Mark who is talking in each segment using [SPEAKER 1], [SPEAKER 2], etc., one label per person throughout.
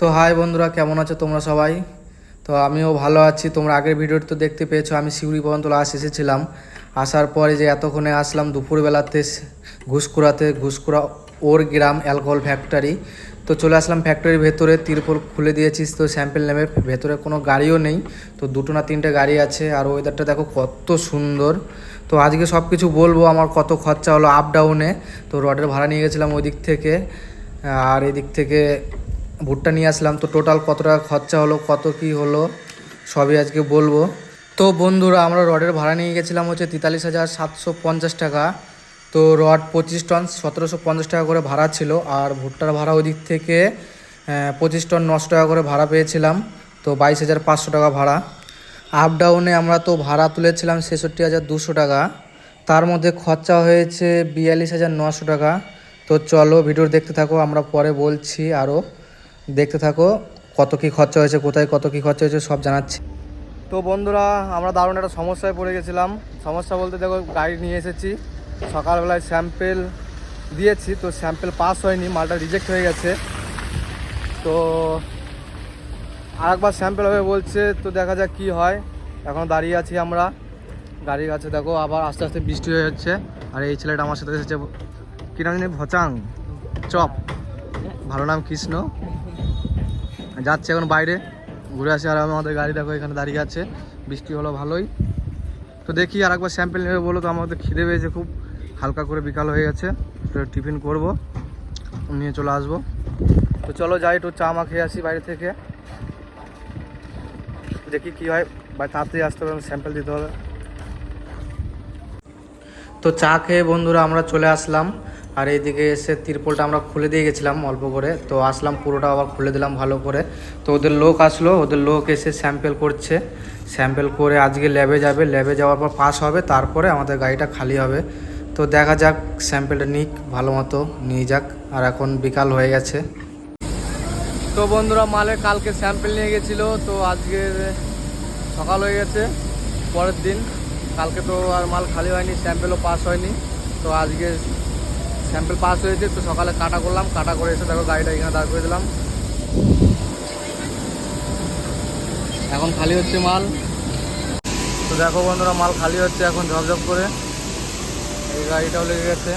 [SPEAKER 1] তো হাই বন্ধুরা, কেমন আছো তোমরা সবাই? তো আমিও ভালো আছি। তোমরা আগের ভিডিওটি তো দেখতে পেয়েছ, আমি সিউড়ি পর্যন্ত লাস্ট এসেছিলাম। আসার পরে যে এতক্ষণে আসলাম দুপুরবেলাতে ঘুষকুড়াতে ঘুষকুড়া ওর গ্রাম অ্যালকোহল ফ্যাক্টরি। তো চলে আসলাম ফ্যাক্টরির ভেতরে, তিরপল খুলে দিয়েছিস তো স্যাম্পেল নেবে। ভেতরে কোনো গাড়িও নেই, তো দুটো না তিনটে গাড়ি আছে, আর ওয়েদারটা দেখো কত সুন্দর। তো আজকে সব কিছু বলব, আমার কত খরচা হলো আপ ডাউনে তো রডের ভাড়া নিয়ে গেছিলাম ওই দিক থেকে, আর এদিক থেকে ভুট্টা নিয়ে আসলাম। তো টোটাল কত টাকা খরচা হলো, কত কি হলো, সবই আজকে বলব। তো বন্ধুরা, আমরা রডের ভাড়া নিয়ে গেছিলাম হচ্ছে তেতাল্লিশ হাজার সাতশো পঞ্চাশ টাকা। তো রড পঁচিশ টন, সতেরোশো পঞ্চাশ টাকা করে ভাড়া ছিল। আর ভুট্টার ভাড়া ওই দিক থেকে পঁচিশ টন নশো টাকা করে ভাড়া পেয়েছিলাম। তো বাইশ হাজার পাঁচশো টাকা ভাড়া। আপ ডাউনে আমরা তো ভাড়া তুলেছিলাম ছেষট্টি হাজার দুশো টাকা। তার মধ্যে খরচা হয়েছে বিয়াল্লিশ হাজার নশো টাকা। তো চলো ভিডিও দেখতে থাকো, আমরা পরে বলছি আরও দেখতে থাকো, কত কি খরচা হয়েছে, কোথায় কত কি খরচা হয়েছে, সব জানাচ্ছি। তো বন্ধুরা, আমরা দারুণ একটা সমস্যায় পড়ে গেছিলাম। সমস্যা বলতে দেখো, গাড়ি নিয়ে এসেছি। সকালবেলায় স্যাম্পেল দিয়েছি, তো স্যাম্পেল পাস হয়নি, মালটা রিজেক্ট হয়ে গেছে। তো আরেকবার স্যাম্পেল হবে বলছে, তো দেখা যাক কি হয়। এখন দাঁড়িয়ে আছি আমরা। গাড়ির কাছে দেখো, আবার আস্তে আস্তে বৃষ্টি হয়ে যাচ্ছে। আর এই ছেলেটা আমার সাথে এসেছে, কি নাম ভচাং, চপ। ভালো নাম কৃষ্ণ। যাচ্ছে এখন বাইরে, ঘুরে আসে আর আমাদের গাড়ি দেখো এখানে দাঁড়িয়ে আছে। বৃষ্টি হলো ভালোই। তো দেখি আর একবার স্যাম্পেল নেবে বলো তো, আমাদের খিদে পেয়েছে খুব। হালকা করে বিকাল হয়ে গেছে, তো টিফিন করব, নিয়ে চলে আসব। তো চলো যাই, একটু চা মা খেয়ে আসি বাইরে থেকে। দেখি কি হয়, বা তাড়াতাড়ি আসতে হবে স্যাম্পেল দিতে হবে। তো চা খেয়ে বন্ধুরা আমরা চলে আসলাম। আর এইদিকে এসে তিরপলটা আমরা খুলে দিয়ে গেছিলাম অল্প করে। তো আসলাম, পুরোটা আবার খুলে দিলাম ভালো করে। তো ওদের লোক আসলো, ওদের লোক এসে স্যাম্পেল করছে। স্যাম্পেল করে আজকে ল্যাবে যাবে। ল্যাবে যাওয়ার পর পাস হবে, তারপরে আমাদের গাড়িটা খালি হবে। তো দেখা যাক স্যাম্পেলটা নিক, ভালো মতো নিয়ে যাক। আর এখন বিকাল হয়ে গেছে। তো বন্ধুরা, মালে কালকে স্যাম্পেল নিয়ে গেছিল, তো আজকে সকাল হয়ে গেছে, পরের দিন। কালকে তো আর মাল খালি হয়নি স্যাম্পেলও পাস হয়নি। তো আজকে স্যাম্পেল পাস হয়েছে তো সকালে কাটা করলাম কাটা করে এসে দেখো গাড়িটা এখানে দাঁড় করে দিলাম। এখন খালি হচ্ছে মাল। তো দেখো বন্ধুরা মাল খালি হচ্ছে এখন ঝপঝপ করে। এই গাড়িটাও লেগে গেছে।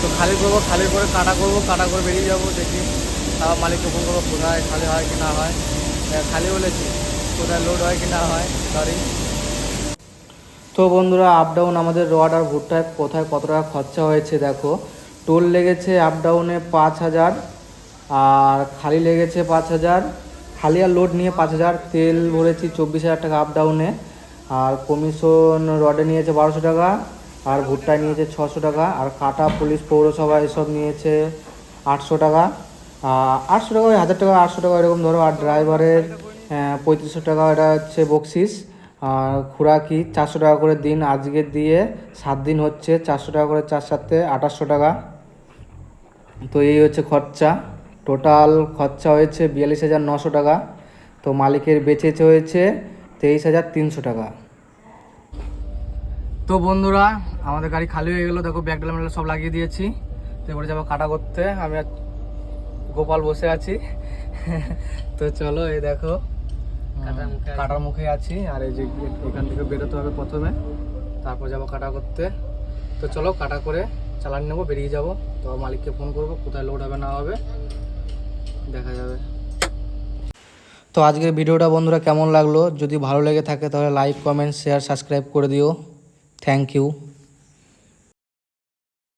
[SPEAKER 1] তো খালি করব খালি করে কাটা করব কাটা করে বেরিয়ে যাব দেখি তারপর মালিককে ফোন করব কোথায় খালি হয় কি না হ্যাঁ, খালি বলেছি। কোথায় লোড হয় কি না হয় সরি তো বন্ধুরা আপ ডাউন আমাদের রড আর ভুট্টায় কোথায় কত টাকা খরচা হয়েছে দেখো। টোল লেগেছে আপ ডাউনে পাঁচ হাজার, আর খালি লেগেছে পাঁচ হাজার। খালি আর লোড নিয়ে পাঁচ হাজার, তেল ভরেছি চব্বিশ হাজার টাকা আপ ডাউনে আর কমিশন রডে নিয়েছে বারোশো টাকা, আর ভুট্টায় নিয়েছে ছশো টাকা, আর কাটা, পুলিশ, পৌরসভা এসব নিয়েছে আটশো টাকা। আটশো টাকা ওই হাজার টাকা, আটশো টাকা এরকম ধরো। আর ড্রাইভারের পঁয়ত্রিশশো টাকা এটা হচ্ছে বকশিস। আর খুরাকি, চারশো টাকা করে দিন। আজকে দিয়ে সাত দিন হচ্ছে, চারশো টাকা করে চার সাথে, আঠাশশো টাকা। তো এই হচ্ছে খরচা। টোটাল খরচা হয়েছে বিয়াল্লিশ হাজার নশো টাকা। তো মালিকের বেচেছে হয়েছে তেইশ হাজার তিনশো টাকা। তো বন্ধুরা, আমাদের গাড়ি খালি হয়ে গেলো। দেখো, ব্যাগ ডালাম সব লাগিয়ে দিয়েছি। তো এবারে যাব কাটা করতে। আমি গোপাল বসে আছি। তো চলো এই দেখো কাটার মুখে আছি। আর এই যে এখান থেকে বেরোতে হবে প্রথমে তারপর যাব কাটা করতে। তো চলো কাটা করে চালান নেব বেরিয়ে যাব। তো মালিককে ফোন করব কোথায় লোড হবে না হবে দেখা যাবে। তো আজকের ভিডিওটা বন্ধুরা কেমন লাগল? যদি ভালো লেগে থাকে তাহলে লাইক কমেন্ট শেয়ার সাবস্ক্রাইব করে দিও। Thank you